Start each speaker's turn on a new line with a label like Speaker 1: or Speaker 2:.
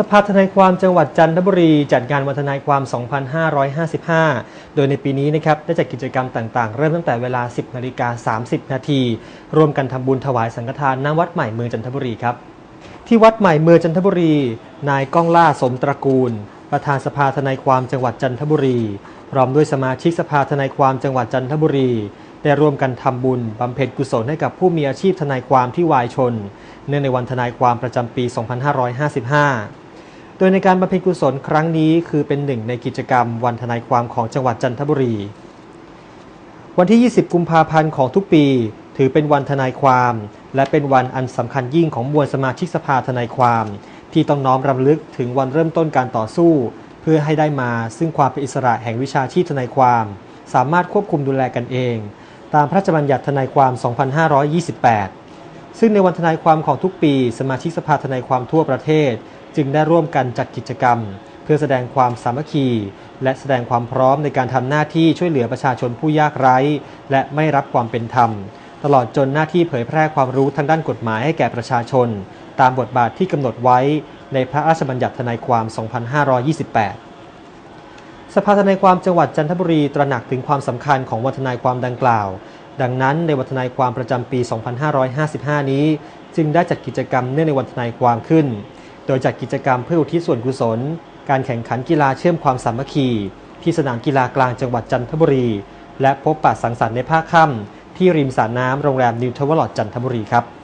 Speaker 1: สภาทนายความจังหวัดจันทบุรีจัดงานวันทนายความ 2555 โดยในปีนี้นะครับได้จัดกิจกรรมต่างๆ เริ่มตั้งแต่เวลา 10นาฬิกา30 นาทีร่วมกันทำบุญถวายสังฆทานณวัดใหม่เมืองจันทบุรีครับ ที่วัดใหม่เมืองจันทบุรี นายก้องล่าสมตระกูล ประธานสภาทนายความจังหวัดจันทบุรี พร้อมด้วยสมาชิกสภาทนายความจังหวัดจันทบุรีได้ร่วมกันทำบุญบำเพ็ญกุศลให้กับผู้มีอาชีพทนายความที่วายชน เนื่องในวันทนายความประจำปี 2555 โดยในการบำเพ็ญกุศลครั้งนี้คือเป็นหนึ่งในกิจกรรมวันทนายความของจังหวัดจันทบุรี วันที่ 20 กุมภาพันธ์ของทุกปี ถือเป็นวันทนายความ และเป็นวันอันสำคัญยิ่งของมวลสมาชิกสภาทนายความ ที่ต้องน้อมรำลึกถึงวันเริ่มต้นการต่อสู้ เพื่อให้ได้มาซึ่งความเป็นอิสระแห่งวิชาชีพทนายความ สามารถควบคุมดูแลกันเอง ตามพระราชบัญญัติทนายความ 2528 ซึ่งในวันทนายความของทุกปี สมาชิกสภาทนายความทั่วประเทศ จึงได้ร่วมกันจัดกิจกรรม เพื่อแสดงความสามัคคี และแสดงความพร้อมในการทำหน้าที่ช่วยเหลือประชาชนผู้ยากไร้ และไม่รับความเป็นธรรม ตลอดจนหน้าที่เผยแพร่ความรู้ทางด้านกฎหมายให้แก่ประชาชน ตามบทบาทที่กำหนดไว้ในพระราชบัญญัติทนายความ 2528สภาทนายความจังหวัดจันทบุรีตระหนักถึงความสำคัญของวันทนายความดังกล่าว ดังนั้นในวันทนายความประจำปี 2555 นี้ จึงได้จัดกิจกรรมเนื่องในวันทนายความขึ้น โดยจัดกิจกรรมเพื่ออุทิศส่วนกุศล การแข่งขันกีฬาเชื่อมความสามัคคี ที่สนามกีฬากลางจังหวัดจันทบุรี และพบปะสังสรรค์ในภาคค่ำที่ริมสระน้ำโรงแรมนิวทวเวอร์ลอดจันทบุรีครับ